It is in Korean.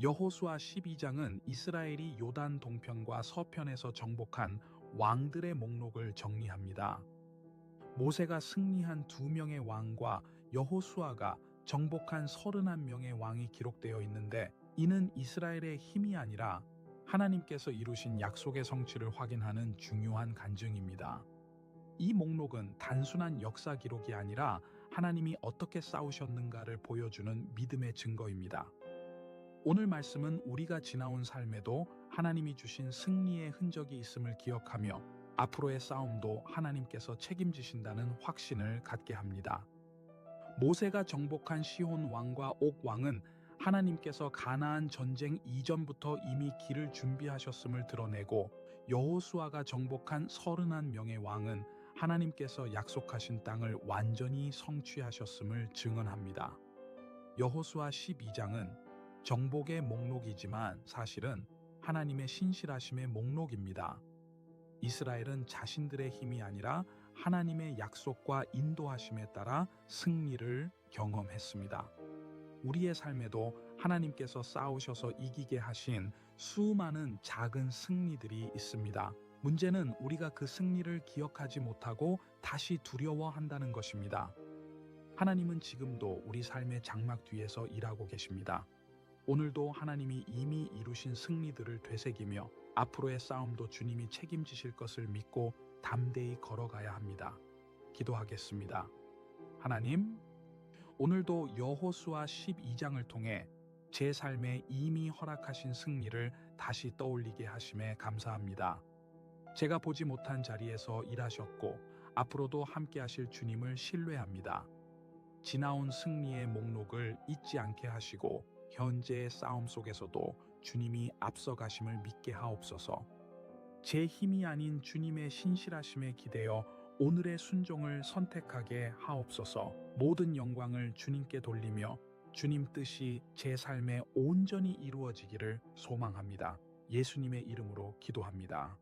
여호수아 12장은 이스라엘이 요단 동편과 서편에서 정복한 왕들의 목록을 정리합니다. 모세가 승리한 두 명의 왕과 여호수아가 정복한 31명의 왕이 기록되어 있는데 이는 이스라엘의 힘이 아니라 하나님께서 이루신 약속의 성취를 확인하는 중요한 간증입니다. 이 목록은 단순한 역사 기록이 아니라 하나님이 어떻게 싸우셨는가를 보여주는 믿음의 증거입니다. 오늘 말씀은 우리가 지나온 삶에도 하나님이 주신 승리의 흔적이 있음을 기억하며 앞으로의 싸움도 하나님께서 책임지신다는 확신을 갖게 합니다. 모세가 정복한 시혼 왕과 옥 왕은 하나님께서 가나안 전쟁 이전부터 이미 길을 준비하셨음을 드러내고 여호수아가 정복한 31명의 왕은 하나님께서 약속하신 땅을 완전히 성취하셨음을 증언합니다. 여호수아 12장은 정복의 목록이지만 사실은 하나님의 신실하심의 목록입니다. 이스라엘은 자신들의 힘이 아니라 하나님의 약속과 인도하심에 따라 승리를 경험했습니다. 우리의 삶에도 하나님께서 싸우셔서 이기게 하신 수많은 작은 승리들이 있습니다. 문제는 우리가 그 승리를 기억하지 못하고 다시 두려워한다는 것입니다. 하나님은 지금도 우리 삶의 장막 뒤에서 일하고 계십니다. 오늘도 하나님이 이미 이루신 승리들을 되새기며 앞으로의 싸움도 주님이 책임지실 것을 믿고 담대히 걸어가야 합니다. 기도하겠습니다. 하나님, 오늘도 여호수아 12장을 통해 제 삶에 이미 허락하신 승리를 다시 떠올리게 하심에 감사합니다. 제가 보지 못한 자리에서 일하셨고 앞으로도 함께 하실 주님을 신뢰합니다. 지나온 승리의 목록을 잊지 않게 하시고 현재의 싸움 속에서도 주님이 앞서가심을 믿게 하옵소서. 제 힘이 아닌 주님의 신실하심에 기대어 오늘의 순종을 선택하게 하옵소서. 모든 영광을 주님께 돌리며 주님 뜻이 제 삶에 온전히 이루어지기를 소망합니다. 예수님의 이름으로 기도합니다.